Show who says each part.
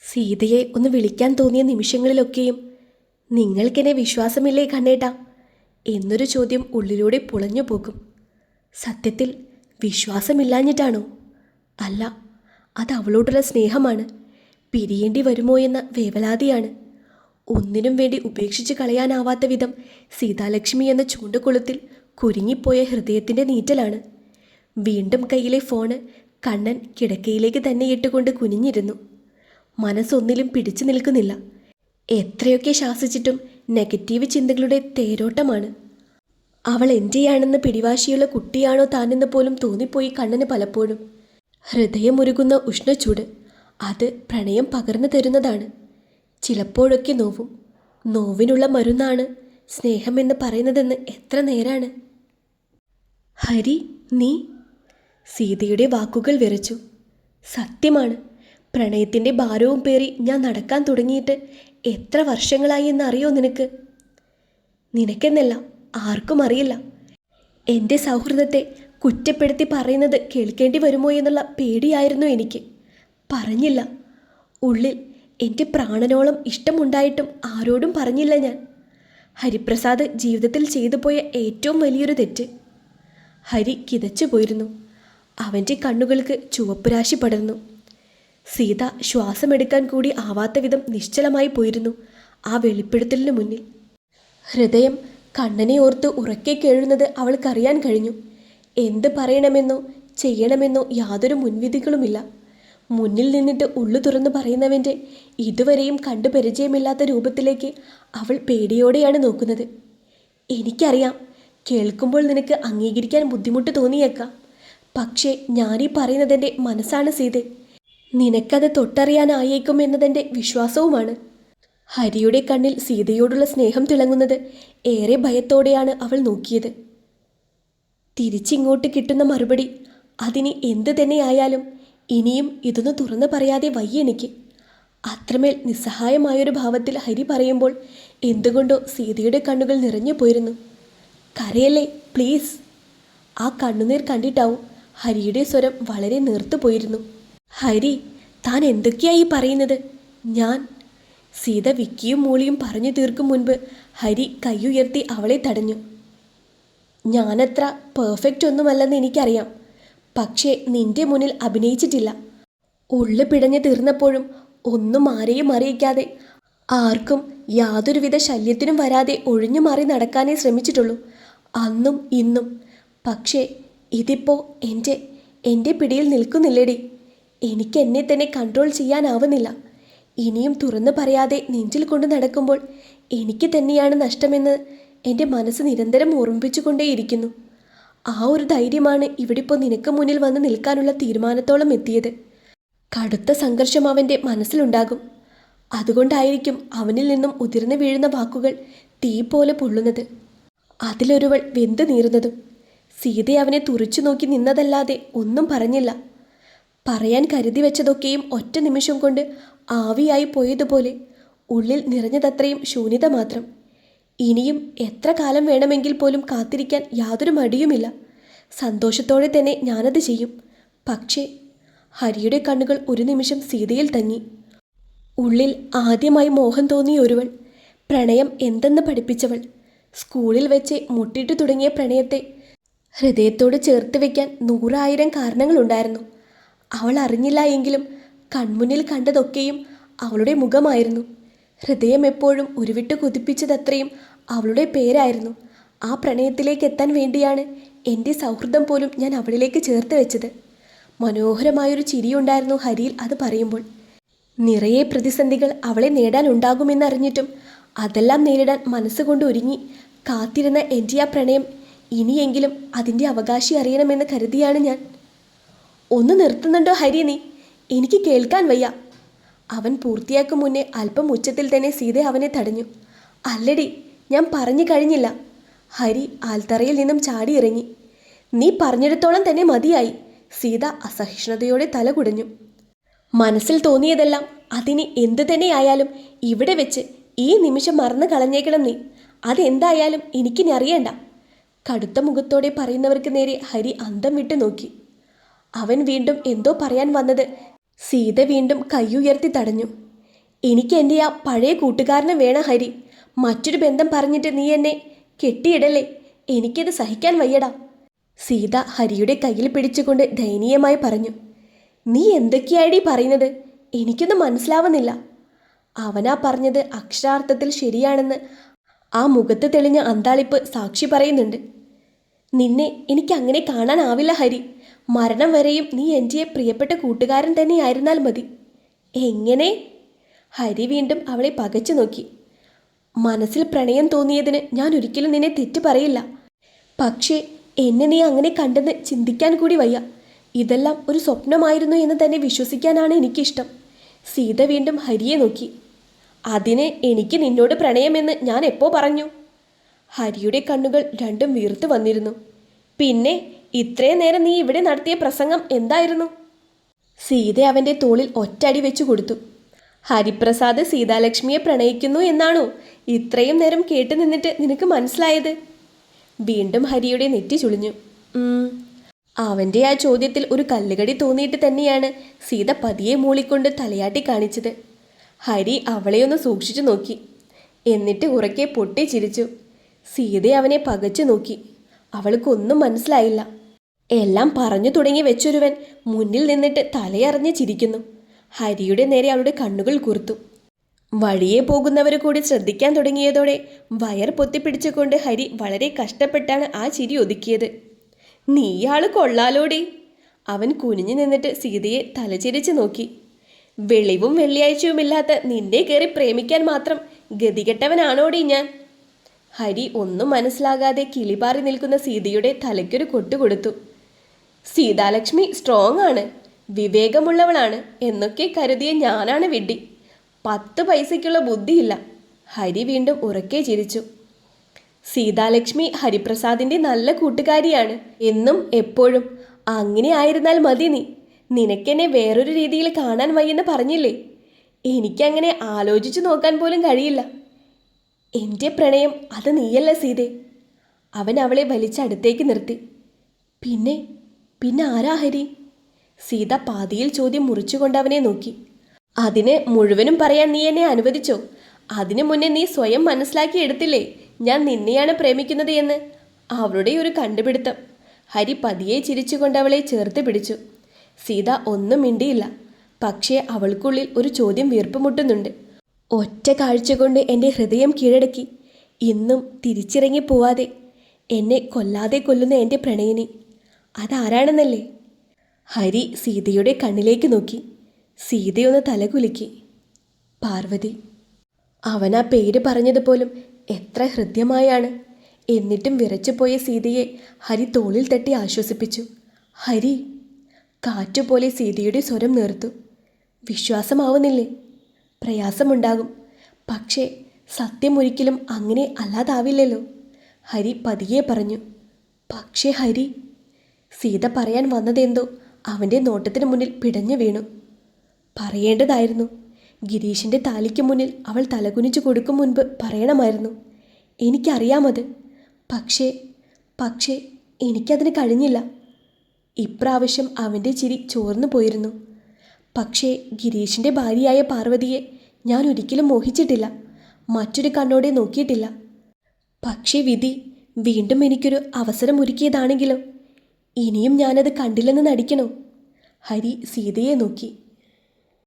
Speaker 1: സീതയെ ഒന്ന് വിളിക്കാൻ തോന്നിയ നിമിഷങ്ങളിലൊക്കെയും നിങ്ങൾക്കെന്നെ വിശ്വാസമില്ലേ കണ്ണേട്ട? എന്നൊരു ചോദ്യം ഉള്ളിലൂടെ പുളഞ്ഞു പോകും. സത്യത്തിൽ വിശ്വാസമില്ലാഞ്ഞിട്ടാണോ? അല്ല അത് അവളോടുള്ള സ്നേഹമാണ്. പിരിയേണ്ടി വരുമോ എന്ന വേവലാതിയാണ്. ഒന്നിനും വേണ്ടി ഉപേക്ഷിച്ച് കളയാനാവാത്ത വിധം സീതാലക്ഷ്മി എന്ന ചൂണ്ടുകൊളുത്തിൽ കുരുങ്ങിപ്പോയ ഹൃദയത്തിന്റെ നീറ്റലാണ്. വീണ്ടും കയ്യിലെ ഫോണ് കണ്ണൻ കിടക്കയിലേക്ക് തന്നെ ഇട്ടുകൊണ്ട് കുനിഞ്ഞിരുന്നു. മനസ്സൊന്നിലും പിടിച്ചു നിൽക്കുന്നില്ല. എത്രയൊക്കെ ശാസിച്ചിട്ടും നെഗറ്റീവ് ചിന്തകളുടെ തേരോട്ടമാണ്. അവൾ എന്റെയാണെന്ന് പിടിവാശിയുള്ള കുട്ടിയാണോ താനെന്ന് പോലും തോന്നിപ്പോയി കണ്ണന് പലപ്പോഴും. ഹൃദയമുരുകുന്ന ഉഷ്ണച്ചൂട് അത് പ്രണയം പകർന്നു തരുന്നതാണ്. ചിലപ്പോഴൊക്കെ നോവും. നോവിനുള്ള മരുന്നാണ് സ്നേഹമെന്ന് പറയുന്നതെന്ന് എത്ര നേരാണ്. ഹരി നീ? സീതയുടെ വാക്കുകൾ വിറച്ചു. സത്യമാണ്. പ്രണയത്തിന്റെ ഭാരവും പേറി ഞാൻ നടക്കാൻ തുടങ്ങിയിട്ട് എത്ര വർഷങ്ങളായി എന്നറിയോ നിനക്ക്? നിനക്കെന്നല്ല ആർക്കും അറിയില്ല. എന്റെ സൗഹൃദത്തെ കുറ്റപ്പെടുത്തി പറയുന്നത് കേൾക്കേണ്ടി വരുമോ എന്നുള്ള പേടിയായിരുന്നു എനിക്ക്. പറഞ്ഞില്ല. ഉള്ളിൽ എന്റെ പ്രാണനോളം ഇഷ്ടമുണ്ടായിട്ടും ആരോടും പറഞ്ഞില്ല ഞാൻ. ഹരിപ്രസാദ് ജീവിതത്തിൽ ചെയ്തു പോയ ഏറ്റവും വലിയൊരു തെറ്റ്. ഹരി കിതച്ചു പോയിരുന്നു അവന്റെ കണ്ണുകൾക്ക് ചുവപ്പുരാശി പടർന്നു. സീത ശ്വാസമെടുക്കാൻ കൂടി ആവാത്ത വിധം നിശ്ചലമായി പോയിരുന്നു ആ വെളിപ്പെടുത്തലിന് മുന്നിൽ. ഹൃദയം കണ്ണനെ ഓർത്ത് ഉറക്കെ കേഴുന്നത് അവൾക്കറിയാൻ കഴിഞ്ഞു. എന്ത് പറയണമെന്നോ ചെയ്യണമെന്നോ യാതൊരു മുൻവിധികളുമില്ല. മുന്നിൽ നിന്നിട്ട് ഉള്ളു തുറന്നു പറയുന്നവന്റെ ഇതുവരെയും കണ്ടു പരിചയമില്ലാത്ത രൂപത്തിലേക്ക് അവൾ പേടിയോടെയാണ് നോക്കുന്നത്. എനിക്കറിയാം കേൾക്കുമ്പോൾ നിനക്ക് അംഗീകരിക്കാൻ ബുദ്ധിമുട്ട് തോന്നിയേക്കാം. പക്ഷേ ഞാനീ പറയുന്നതെന്റെ മനസ്സാണ് സീതെ. നിനക്കത് തൊട്ടറിയാനായേക്കും എന്നതെന്റെ വിശ്വാസവുമാണ്. ഹരിയുടെ കണ്ണിൽ സീതയോടുള്ള സ്നേഹം തിളങ്ങുന്നത് ഏറെ ഭയത്തോടെയാണ് അവൾ നോക്കിയത്. തിരിച്ചിങ്ങോട്ട് കിട്ടുന്ന മറുപടി അതിന് എന്ത് തന്നെയായാലും ഇനിയും ഇതൊന്ന് തുറന്നു പറയാതെ വയ്യ എനിക്ക്. അത്രമേൽ നിസ്സഹായമായൊരു ഭാവത്തിൽ ഹരി പറയുമ്പോൾ എന്തുകൊണ്ടോ സീതയുടെ കണ്ണുകൾ നിറഞ്ഞു പോയിരുന്നു. കരയല്ലേ പ്ലീസ്? ആ കണ്ണുനീർ കണ്ടിട്ടാവും ഹരിയുടെ സ്വരം വളരെ നേർത്തു പോയിരുന്നു. ഹരി താൻ എന്തൊക്കെയായി പറയുന്നത്? ഞാൻ സീത വിക്കിയും മൂളിയും പറഞ്ഞു തീർക്കും മുൻപ് ഹരി കൈയുയർത്തി അവളെ തടഞ്ഞു. ഞാനത്ര പെർഫെക്റ്റ് ഒന്നുമല്ലെന്ന് എനിക്കറിയാം. പക്ഷേ നിന്റെ മുന്നിൽ അഭിനയിച്ചിട്ടില്ല. ഉള്ളു പിടഞ്ഞു തീർന്നപ്പോഴും ഒന്നും ആരെയും അറിയിക്കാതെ ആർക്കും യാതൊരുവിധ ശല്യത്തിനും വരാതെ ഒഴിഞ്ഞു മാറി നടക്കാനേ ശ്രമിച്ചിട്ടുള്ളൂ. അന്നും ഇന്നും. പക്ഷേ ഇതിപ്പോൾ എന്റെ എന്റെ പിടിയിൽ നിൽക്കുന്നില്ലേടി. എനിക്ക് എന്നെ തന്നെ കൺട്രോൾ ചെയ്യാനാവുന്നില്ല. ഇനിയും തുറന്നു പറയാതെ നെഞ്ചിൽ കൊണ്ട് നടക്കുമ്പോൾ എനിക്ക് തന്നെയാണ് നഷ്ടമെന്ന് എന്റെ മനസ്സ് നിരന്തരം ഓർമ്മിപ്പിച്ചുകൊണ്ടേയിരിക്കുന്നു. ആ ഒരു ധൈര്യമാണ് ഇവിടെ ഇപ്പോൾ നിനക്ക് മുന്നിൽ വന്ന് നിൽക്കാനുള്ള തീരുമാനത്തോളം എത്തിയത്. കടുത്ത സംഘർഷം അവന്റെ മനസ്സിലുണ്ടാകും. അതുകൊണ്ടായിരിക്കും അവനിൽ നിന്നും ഉതിർന്നു വീഴുന്ന വാക്കുകൾ തീ പോലെ പൊള്ളുന്നത്. അതിലൊരുവൾ വെന്ത് നീറുന്നതും സീത അവനെ തുറച്ചു നോക്കി നിന്നതല്ലാതെ ഒന്നും പറഞ്ഞില്ല. പറയാൻ കരുതി വെച്ചതൊക്കെയും ഒറ്റ നിമിഷം കൊണ്ട് ആവിയായി പോയതുപോലെ ഉള്ളിൽ നിറഞ്ഞതത്രയും ശൂന്യത മാത്രം. ഇനിയും എത്ര കാലം വേണമെങ്കിൽ പോലും കാത്തിരിക്കാൻ യാതൊരു മടിയുമില്ല. സന്തോഷത്തോടെ തന്നെ ഞാനത് ചെയ്യും. പക്ഷേ ഹരിയുടെ കണ്ണുകൾ ഒരു നിമിഷം സീതയിൽ തങ്ങി. ഉള്ളിൽ ആദ്യമായി മോഹം തോന്നിയ ഒരുവൾ പ്രണയം എന്തെന്ന് പഠിപ്പിച്ചവൾ സ്കൂളിൽ വെച്ച് മുട്ടിട്ടു തുടങ്ങിയ പ്രണയത്തെ ഹൃദയത്തോട് ചേർത്ത് വയ്ക്കാൻ നൂറായിരം കാരണങ്ങളുണ്ടായിരുന്നു. അവൾ അറിഞ്ഞില്ല എങ്കിലും കൺമുന്നിൽ കണ്ടതൊക്കെയും അവളുടെ മുഖമായിരുന്നു. ഹൃദയം എപ്പോഴും ഉരുവിട്ട് കുതിപ്പിച്ചതത്രയും അവളുടെ പേരായിരുന്നു. ആ പ്രണയത്തിലേക്ക് എത്താൻ വേണ്ടിയാണ് എന്റെ സൗഹൃദം പോലും ഞാൻ അവളിലേക്ക് ചേർത്ത് വെച്ചത്. മനോഹരമായൊരു ചിരിയുണ്ടായിരുന്നു ഹരിയിൽ അത് പറയുമ്പോൾ. നിറയെ പ്രതിസന്ധികൾ അവളെ നേടാനുണ്ടാകുമെന്നറിഞ്ഞിട്ടും അതെല്ലാം നേരിടാൻ മനസ്സുകൊണ്ട് ഒരുങ്ങി കാത്തിരുന്ന എന്റെ ആ പ്രണയം ഇനിയെങ്കിലും അതിന്റെ അവകാശി അറിയണമെന്ന് കരുതിയാണ് ഞാൻ. ഒന്ന് നിർത്തുന്നുണ്ടോ ഹരി നീ? എനിക്ക് കേൾക്കാൻ വയ്യ. അവൻ പൂർത്തിയാക്കും മുന്നേ അല്പം ഉച്ചത്തിൽ തന്നെ സീത അവനെ തടഞ്ഞു. അല്ലടി ഞാൻ പറഞ്ഞു കഴിഞ്ഞില്ല. ഹരി ആൽത്തറയിൽ നിന്നും ചാടി ഇറങ്ങി. നീ പറഞ്ഞിടത്തോളം തന്നെ മതിയായി. സീത അസഹിഷ്ണുതയോടെ തല കുടഞ്ഞു. മനസ്സിൽ തോന്നിയതെല്ലാം അതിന് എന്തു തന്നെയായാലും ഇവിടെ വെച്ച് ഈ നിമിഷം മറന്നു കളഞ്ഞേക്കണം നീ. അതെന്തായാലും എനിക്കിനി അറിയണ്ട. കടുത്ത മുഖത്തോടെ പറയുന്നവർക്ക് നേരെ ഹരി അന്തം വിട്ടു നോക്കി. അവൻ വീണ്ടും എന്തോ പറയാൻ വന്നത്. സീത വീണ്ടും കൈയുയർത്തി തടഞ്ഞു. എനിക്ക് എന്റെ ആ പഴയ കൂട്ടുകാരനെ വേണം ഹരി. മറ്റൊരു ബന്ധം പറഞ്ഞിട്ട് നീ എന്നെ കെട്ടിയിടല്ലേ? എനിക്കത് സഹിക്കാൻ വയ്യടാ. സീത ഹരിയുടെ കയ്യിൽ പിടിച്ചുകൊണ്ട് ദയനീയമായി പറഞ്ഞു. നീ എന്തൊക്കെയായി പറയുന്നത്? എനിക്കൊന്നും മനസ്സിലാവുന്നില്ല. അവനാ പറഞ്ഞത് അക്ഷരാർത്ഥത്തിൽ ശരിയാണെന്ന് ആ മുഖത്ത് തെളിഞ്ഞ അന്താളിപ്പ് സാക്ഷി പറയുന്നുണ്ട്. നിന്നെ എനിക്ക് അങ്ങനെ കാണാനാവില്ല ഹരി. മരണം വരെയും നീ എന്റെ പ്രിയപ്പെട്ട കൂട്ടുകാരൻ തന്നെയായിരുന്നാൽ മതി. എങ്ങനെ? ഹരി വീണ്ടും അവളെ പകച്ചു നോക്കി. മനസ്സിൽ പ്രണയം തോന്നിയതിന് ഞാൻ ഒരിക്കലും നിന്നെ തെറ്റ് പറയില്ല. പക്ഷേ എന്നെ നീ അങ്ങനെ കണ്ടെന്ന് ചിന്തിക്കാൻ കൂടി വയ്യ. ഇതെല്ലാം ഒരു സ്വപ്നമായിരുന്നു എന്ന് തന്നെ വിശ്വസിക്കാനാണ് എനിക്കിഷ്ടം. സീത വീണ്ടും ഹരിയെ നോക്കി. അതിന് എനിക്ക് നിന്നോട് പ്രണയമെന്ന് ഞാൻ എപ്പോൾ പറഞ്ഞു? ഹരിയുടെ കണ്ണുകൾ രണ്ടും വീർത്തു വന്നിരുന്നു. പിന്നെ ഇത്രയും നേരം നീ ഇവിടെ നടത്തിയ പ്രസംഗം എന്തായിരുന്നു? സീത അവന്റെ തോളിൽ ഒറ്റടി വെച്ചു കൊടുത്തു. ഹരിപ്രസാദ് സീതാലക്ഷ്മിയെ പ്രണയിക്കുന്നു എന്നാണോ ഇത്രയും നേരം കേട്ടു നിന്നിട്ട് നിനക്ക് മനസ്സിലായത്? വീണ്ടും ഹരിയുടെ നെറ്റി ചുളിഞ്ഞു. അവന്റെ ആ ചോദ്യത്തിൽ ഒരു കല്ലുകടി തോന്നിയിട്ട് തന്നെയാണ് സീത പതിയെ മൂളിക്കൊണ്ട് തലയാട്ടി കാണിച്ചത്. ഹരി അവളെയൊന്ന് സൂക്ഷിച്ചു നോക്കി. എന്നിട്ട് ഉറക്കെ പൊട്ടി ചിരിച്ചു. സീത അവനെ പകച്ചു നോക്കി. അവൾക്കൊന്നും മനസ്സിലായില്ല. എല്ലാം പറഞ്ഞു തുടങ്ങി വെച്ചൊരുവൻ മുന്നിൽ നിന്നിട്ട് തലയറിഞ്ഞ് ചിരിക്കുന്നു. ഹരിയുടെ നേരെ അവളുടെ കണ്ണുകൾ കുറുത്തു. വഴിയെ പോകുന്നവർ കൂടി ശ്രദ്ധിക്കാൻ തുടങ്ങിയതോടെ വയർ പൊത്തിപ്പിടിച്ചുകൊണ്ട് ഹരി വളരെ കഷ്ടപ്പെട്ടാണ് ആ ചിരി ഒതുക്കിയത്. നീയാൾ കൊള്ളാലോടി. അവൻ കുനിഞ്ഞു നിന്നിട്ട് സീതയെ തലചിരിച്ച് നോക്കി. വെളിവും വെള്ളിയാഴ്ചയുമില്ലാത്ത നിന്നെ കയറി പ്രേമിക്കാൻ മാത്രം ഗതികെട്ടവനാണോടി ഞാൻ? ഹരി ഒന്നും മനസ്സിലാകാതെ കിളിപാറി നിൽക്കുന്ന സീതയുടെ തലയ്ക്കൊരു കൊട്ടുകൊടുത്തു. സീതാലക്ഷ്മി സ്ട്രോങ് ആണ് വിവേകമുള്ളവളാണ് എന്നൊക്കെ കരുതിയ ഞാനാണ് വിഡ്ഢി. പത്ത് പൈസയ്ക്കുള്ള ബുദ്ധിയില്ല ഹരി വീണ്ടും ഉറക്കെ ചിരിച്ചു. സീതാലക്ഷ്മി ഹരിപ്രസാദിന്റെ നല്ല കൂട്ടുകാരിയാണ് എന്നും എപ്പോഴും. അങ്ങനെ ആയിരുന്നാൽ മതി നീ. നിനക്കെന്നെ വേറൊരു രീതിയിൽ കാണാൻ വയ്യെന്ന് പറഞ്ഞില്ലേ? എനിക്കങ്ങനെ ആലോചിച്ചു നോക്കാൻ പോലും കഴിയില്ല. എന്റെ പ്രണയം അത് നീയല്ല സീതേ? അവൻ അവളെ വലിച്ചടുത്തേക്ക് നിർത്തി. പിന്നെ പിന്നെ ആരാ ഹരി? സീത പാതിയിൽ ചോദ്യം മുറിച്ചുകൊണ്ട് അവനെ നോക്കി. അതിനെ മുഴുവനും പറയാൻ നീ എന്നെ അനുവദിച്ചോ? അതിനു മുന്നേ നീ സ്വയം മനസ്സിലാക്കി എടുത്തില്ലേ? ഞാൻ നിന്നെയാണ് പ്രേമിക്കുന്നത് എന്ന്. അവളുടെ ഒരു കണ്ടുപിടുത്തം. ഹരി പതിയെ ചിരിച്ചുകൊണ്ട് അവളെ ചേർത്ത് പിടിച്ചു. സീത ഒന്നും മിണ്ടിയില്ല. പക്ഷേ അവൾക്കുള്ളിൽ ഒരു ചോദ്യം വീർപ്പുമുട്ടുന്നുണ്ട്. ഒറ്റ കാഴ്ച കൊണ്ട് എന്റെ ഹൃദയം കീഴടക്കി. ഇന്നും തിരിച്ചിറങ്ങി പോവാതെ എന്നെ കൊല്ലാതെ കൊല്ലുന്ന എന്റെ പ്രണയിനി. അതാരാണെന്നല്ലേ? ഹരി സീതയുടെ കണ്ണിലേക്ക് നോക്കി. സീതയൊന്ന് തലകുലുക്കി. പാർവതി അവൻ ആ പേര് പറഞ്ഞതുപോലും എത്ര ഹൃദ്യമായാണ്. എന്നിട്ടും വിറച്ചുപോയ സീതയെ ഹരി തോളിൽ തട്ടി ആശ്വസിപ്പിച്ചു. ഹരി കാറ്റുപോലെ സീതയുടെ സ്വരം നേർത്തു. വിശ്വാസമാവുന്നില്ലേ? പ്രയാസമുണ്ടാകും. പക്ഷേ സത്യം ഒരിക്കലും അങ്ങനെ അല്ലാതാവില്ലല്ലോ. ഹരി പതിയെ പറഞ്ഞു പക്ഷേ ഹരി സീത പറയാൻ വന്നതെന്തോ അവന്റെ നോട്ടത്തിന് മുന്നിൽ പിടഞ്ഞു വീണു. പറയേണ്ടതായിരുന്നു. ഗിരീഷിന്റെ താലിക്ക് മുന്നിൽ അവൾ തലകുനിച്ചു കൊടുക്കും മുൻപ് പറയണമായിരുന്നു. എനിക്കറിയാമത്. പക്ഷേ പക്ഷേ എനിക്കതിന് കഴിഞ്ഞില്ല. ഇപ്രാവശ്യം അവന്റെ ചിരി ചോർന്നു പോയിരുന്നു. പക്ഷേ ഗിരീഷിന്റെ ഭാര്യയായ പാർവതിയെ ഞാൻ ഒരിക്കലും മോഹിച്ചിട്ടില്ല. മറ്റൊരു കണ്ണോടെ നോക്കിയിട്ടില്ല. പക്ഷേ വിധി വീണ്ടും എനിക്കൊരു അവസരം ഒരുക്കിയതാണെങ്കിലും ഇനിയും ഞാനത് കണ്ടില്ലെന്ന് നടിക്കണോ? ഹരി സീതയെ നോക്കി.